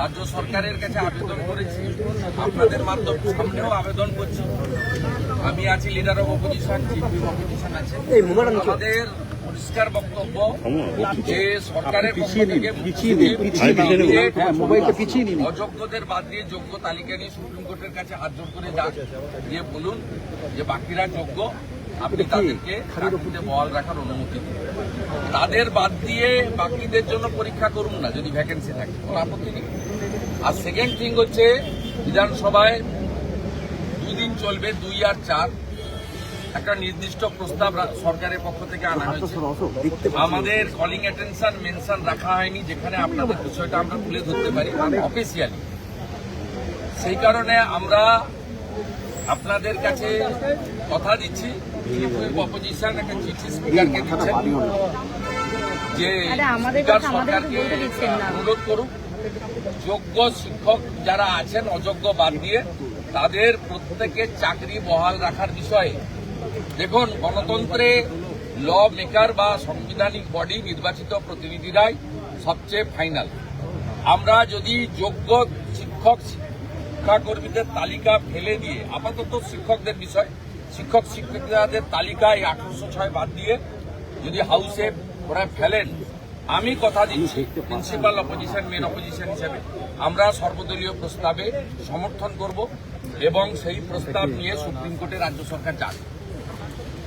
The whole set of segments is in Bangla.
রাজ্য সরকারের কাছে আবেদন করেছি আপনাদের মাধ্যম সামনেও আবেদন করছি। আমি আছি leader of opposition chief opposition আছে। আমাদের পরিষ্কার বক্তব্য যে সরকারের পক্ষ থেকে হ্যাঁ অযোগ্যদের বাদ দিয়ে যোগ্য তালিকা নিয়ে সুপ্রিম কোর্টের কাছে হাত জোর করে যান। দিয়ে বলুন যে বাকিরা যোগ্য আপনি তাদেরকে চাকরিতে বহাল রাখার অনুমতি দিন। তাদের বাদ দিয়ে বাকিদের জন্য পরীক্ষা করুন না যদি ভ্যাকেন্সি থাকে। কোনো আপত্তি নেই। আর সেকেন্ড থিং হচ্ছে বিধানসভায় দুই দিন চলবে দুই আর চার। একটা নির্দিষ্ট প্রস্তাব সরকারের পক্ষ থেকে আনা হয়েছে। আমাদের কলিং অ্যাটেনশন মেনশন রাখা হয়নি যেখানে আপনাদের বিষয়টা আমরা তুলে ধরতে পারি অফিসিয়ালি সেই কারণে আমরা আপনাদের কাছে কথা দিচ্ছি অপোজিশন একটা চিঠি স্পিকারকে দিচ্ছেন যে আমাদের স্পিকার সরকারকে। অনুরোধ করুক। যোগ্য শিক্ষক যারা আছেন, অযোগ্য বাদ দিয়ে, তাদের প্রত্যেকে চাকরি বহাল রাখার বিষয়ে। দেখুন, গণতন্ত্রে ল মেকার বা সাংবিধানিক বডি নির্বাচিত প্রতিনিধিরাই সবচেয়ে ফাইনাল আমরা যদি যোগ্য শিক্ষক, শিক্ষাকর্মীদের তালিকা ফেলে দিয়ে, আপাতত শিক্ষকদের বিষয়, শিক্ষক শিক্ষিকাদের তালিকায় আঠারোশো ছয় বাদ দিয়ে যদি হাউসে ওরা ফেলেন আমি কথা দিচ্ছি প্রিন্সিপাল অপোজিশন মেন অপোজিশন হিসেবে। আমরা সর্বদলীয় প্রস্তাবে সমর্থন করব এবং সেই প্রস্তাব নিয়ে সুপ্রিম কোর্টে রাজ্য সরকার যাবে।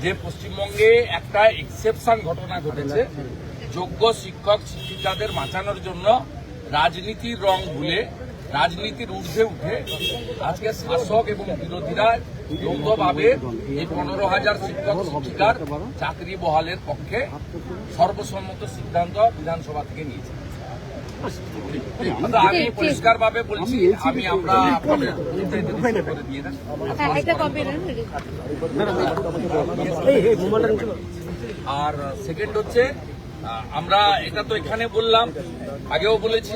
যে পশ্চিমবঙ্গে একটা এক্সেপশন ঘটনা ঘটেছে, যোগ্য শিক্ষক, শিক্ষিকাদের বাঁচানোর জন্য রাজনীতির রং ভুলে রাজনীতির ঊর্ধ্বে উঠে আজকে শাসক এবং বিরোধীরা যৌথভাবে এই পনেরো হাজার শিক্ষক শিক্ষিকার চাকরি বহালের পক্ষে সর্বসম্মত সিদ্ধান্ত বিধানসভা থেকে নিয়েছে। আমি পরিষ্কারভাবে বলছি আমি আমরা হ্যাঁ আর সেকেন্ড হচ্ছে আমরা এটা তো এখানে বললাম আগেও বলেছি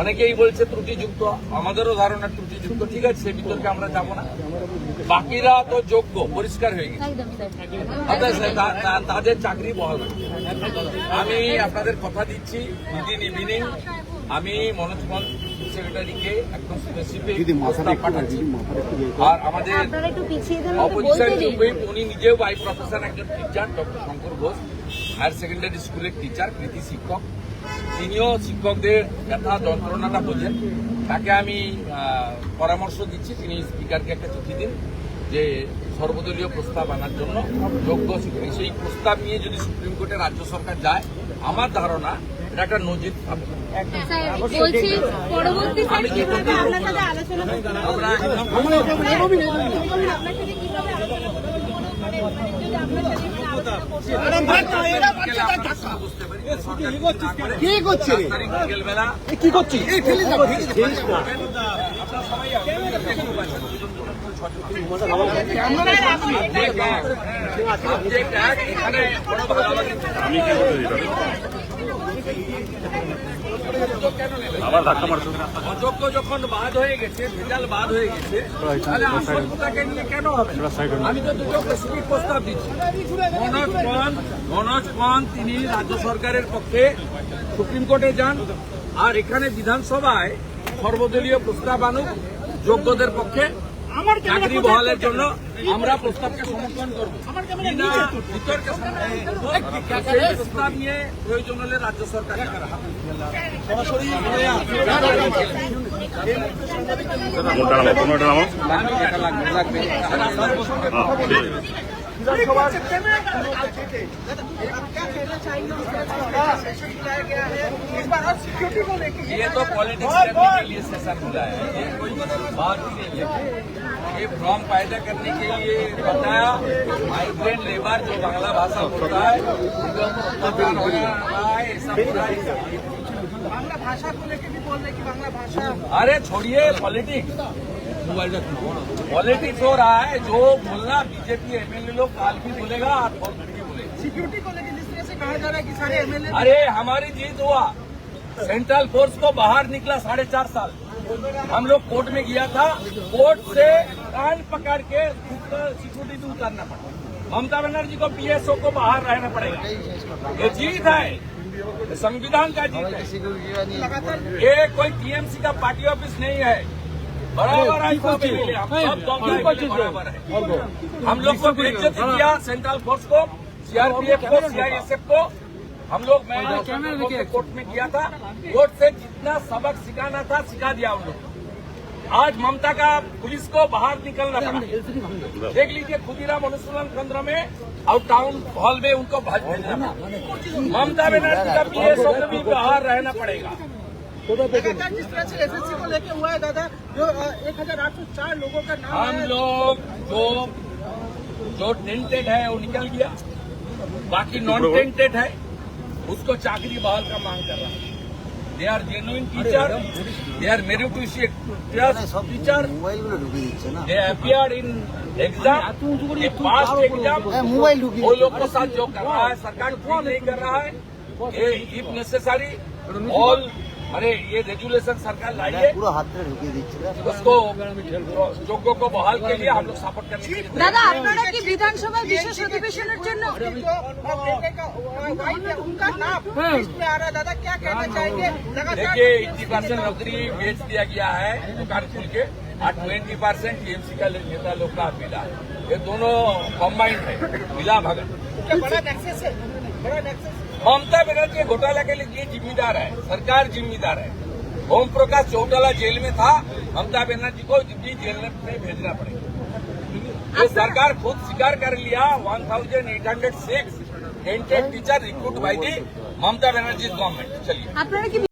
অনেকেই বলছে ত্রুটিযুক্ত আমাদেরও ধারণা ত্রুটিযুক্ত ঠিক আছে সে বিতর্কে আমরা যাব না। বাকিরা তো যোগ্য পরিষ্কার হয়ে গেছে। তাদের চাকরি বহাল আমি আপনাদের কথা দিচ্ছি উইদিন ইভিনিং। আমি মনোজ পন্ত সেক্রেটারিকে একদম স্পেসিফিক প্রস্তাব পাঠাচ্ছি। আর আমাদের অপোজিশন বলতে উনি নিজেও বাই প্রফেশন একজন teacher doctor Shankar Ghosh higher secondary স্কুলের টিচার কৃতি শিক্ষক। তিনিও শিক্ষকদের ব্যথা যন্ত্রণাটা বোঝেন তাকে আমি পরামর্শ দিচ্ছি। তিনি স্পিকারকে একটা চিঠি দিন যে সর্বদলীয় প্রস্তাব আনার জন্য যোগ্য শিক্ষক। সেই প্রস্তাব নিয়ে যদি সুপ্রিম কোর্টে রাজ্য সরকার যায় আমার ধারণা এটা একটা নজির হবে? আমরা কে করছে কি ভাগাভাগি আমি কি আবার ধাক্কা মারছো? অযোগ্য যখন বাদ হয়ে গেছে ভেজাল বাদ হয়ে গেছে তাহলে আসলটাকে নিয়ে কেন হবে? আমি তো দুটো স্পেসিফিক প্রস্তাব দিচ্ছি। মনোজ পন্ত মনোজ পন্ত তিনি রাজ্য সরকারের পক্ষে সুপ্রিম কোর্টে যান আর এখানে বিধানসভায় সর্বদলীয় প্রস্তাব আনুক যোগ্যদের পক্ষে। চাকরি বহালের জন্য আমরা প্রস্তাবকে সমর্থন করব। প্রস্তাব নিয়ে প্রয়োজন হলে রাজ্য সরকার ये तो पॉलिटिक्स करने के लिए सेशन बुलाया है। ये कोई बात ही नहीं है। ये फॉर्म पैदा करने के लिए बताया माइग्रेंट लेबर जो बांग्ला भाषा होता है हो रहा है बांग्ला भाषा को लेकर भी बोल रहे की बांग्ला भाषा अरे छोड़िए पॉलिटिक्स पॉलिटिक्स हो रहा है। जो बोलना बीजेपी एमएलए लोग काल भी बोलेगा आज बहुत बोलेगा। सिक्योरिटी को लेकर कहा जा रहा है कि सारे एमएलए अरे हमारी जीत हुआ। सेंट्रल फोर्स को बाहर निकला साढ़े चार साल। हम लोग कोर्ट में गया था। कोर्ट से कान पकड़ के सिक्योरिटी दूर करना पड़ा। ममता बनर्जी को पीएसओ को बाहर रहना पड़ेगा। ये जीत है। संविधान का जीत है। ये कोई टीएमसी का पार्टी ऑफ़िस नहीं है। बराबर है सब के लिए, हम सब दल के लिए बराबर है। हम लोग को बेइज्जत किया सेंट्रल फोर्स को। सीआरपीएफ को सीआईएसएफ को हम लोग मैं कोर्ट में किया था कोर्ट से जितना सबक सिखाना था सिखा दिया उन लोग आज ममता का पुलिस को बाहर निकलना पड़ा देख लीजिए खुदीराम अनुसूलन केंद्र में और टाउन हॉल में उनको। ममता बनर्जी का पीएसओ को भी बाहर रहना पड़ेगा जिस तरह से एसएससी को लेके हुआ है दादा जो एक हज़ार आठ सौ चार लोगों का नाम हम लोग जो जो टेंटेड है वो निकल गया बाकी नॉन टेंटेड है उसको चाकरी बहाल का मांग कर रहा है। They are genuine teacher they are meritorious teacher they appear in exam ये पास्ट एग्ज़ाम वो लोग के साथ जो कर रहा है सरकार नहीं कर रहा है इफ़ नेसेसरी ऑल अरे ये रेगुलेशन सरकार लाई है পুরো হাতটা ঢুকিয়ে দিচ্ছে उसको যোগ্য को बहाल के लिए हम लोग सपोर्ट करने के लिए দাদা আপনারা কি বিধানসভার বিশেষ অধিবেশনের জন্য जो बेटे का वाइफ है उनका नाम लिस्ट में आ रहा है दादा क्या कहना चाहेंगे लगातार देखिए एट्टी परसेंट नौकरी बेच दिया गया है दुकान खुल के और ट्वेंटी परसेंट टीएमसी का नेता लोग का मिला है ये दोनों कॉम्बाइंड है मिला भगत ममता बनर्जी घोटाला के लिए जिम्मेदार है। सरकार जिम्मेदार है। ओम प्रकाश चौटाला जेल में था। ममता बनर्जी को भी जेल में भेजना पड़ेगा। तो सरकार खुद स्वीकार कर लिया। 1806 थाउज़ेंड टीचर रिक्रूट भाई थी ममता बनर्जी गवर्नमेंट चलिए।